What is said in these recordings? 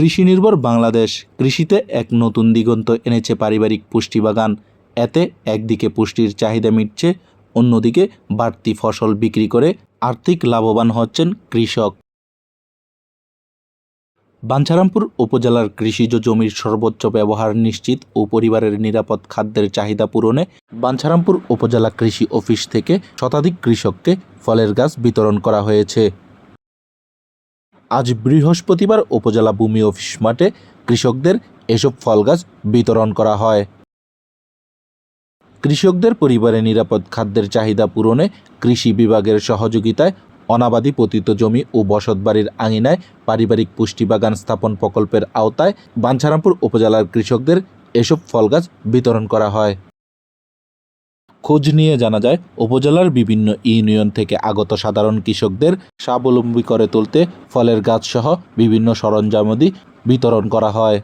কৃষি নির্ভর বাংলাদেশ কৃষিতে এক নতুন দিগন্ত এনেছে পারিবারিক পুষ্টি বাগান। এতে একদিকে পুষ্টির চাহিদা মিটছে, অন্যদিকে বাড়তি ফসল বিক্রি করে আর্থিক লাভবান হচ্ছেন কৃষক। বাঞ্ছারামপুর উপজেলার কৃষিজ জমির সর্বোচ্চ ব্যবহার নিশ্চিত ও পরিবারের নিরাপদ খাদ্যের চাহিদা পূরণে বাঞ্ছারামপুর উপজেলা কৃষি অফিস থেকে শতাধিক কৃষককে ফলের গাছ বিতরণ করা হয়েছে। আজ বৃহস্পতিবার উপজেলা ভূমি অফিস মাঠে কৃষকদের এসব ফল গাছ বিতরণ করা হয়। কৃষকদের পরিবারে নিরাপদ খাদ্যের চাহিদা পূরণে কৃষি বিভাগের সহযোগিতায় অনাবাদি পতিত জমি ও বসতবাড়ির আঙিনায় পারিবারিক পুষ্টি বাগান স্থাপন প্রকল্পের আওতায় বাঞ্ছারামপুর উপজেলার কৃষকদের এসব ফল গাছ বিতরণ করা হয়। খোঁজ নিয়ে জানা যায়, উপজেলার বিভিন্ন ইউনিয়ন থেকে আগত সাধারণ কৃষকদের স্বাবলম্বী করে তুলতে ফলের গাছসহ বিভিন্ন সরঞ্জামাদি বিতরণ করা হয়।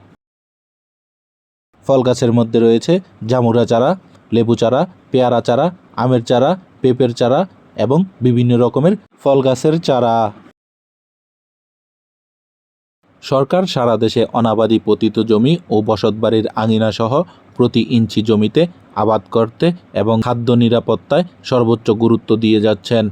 ফল গাছের মধ্যে রয়েছে জামুরা চারা, লেবু চারা, পেয়ারা চারা, আমের চারা, পেঁপের চারা এবং বিভিন্ন রকমের ফল গাছের চারা। সরকার সারা দেশে অনাবাদি পতিত জমি ও বসতবাড়ির আঙিনা সহ প্রতি ইঞ্চি জমিতে আবাদ করতে এবং খাদ্য নিরাপত্তায় সর্বোচ্চ গুরুত্ব দিয়ে যাচ্ছেন।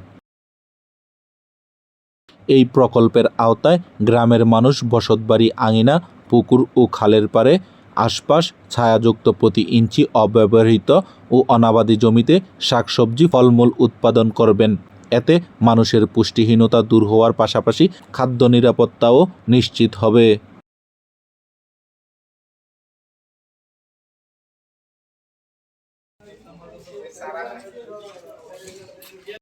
এই প্রকল্পের আওতায় গ্রামের মানুষ বসতবাড়ি, আঙিনা, পুকুর ও খালের পারে আশপাশ ছায়াযুক্ত প্রতি ইঞ্চি অব্যবহৃত ও অনাবাদী জমিতে শাকসবজি, ফলমূল উৎপাদন করবেন। এতে মানুষের পুষ্টিহীনতা দূর হওয়ার পাশাপাশি খাদ্য নিরাপত্তাও নিশ্চিত হবে। It's.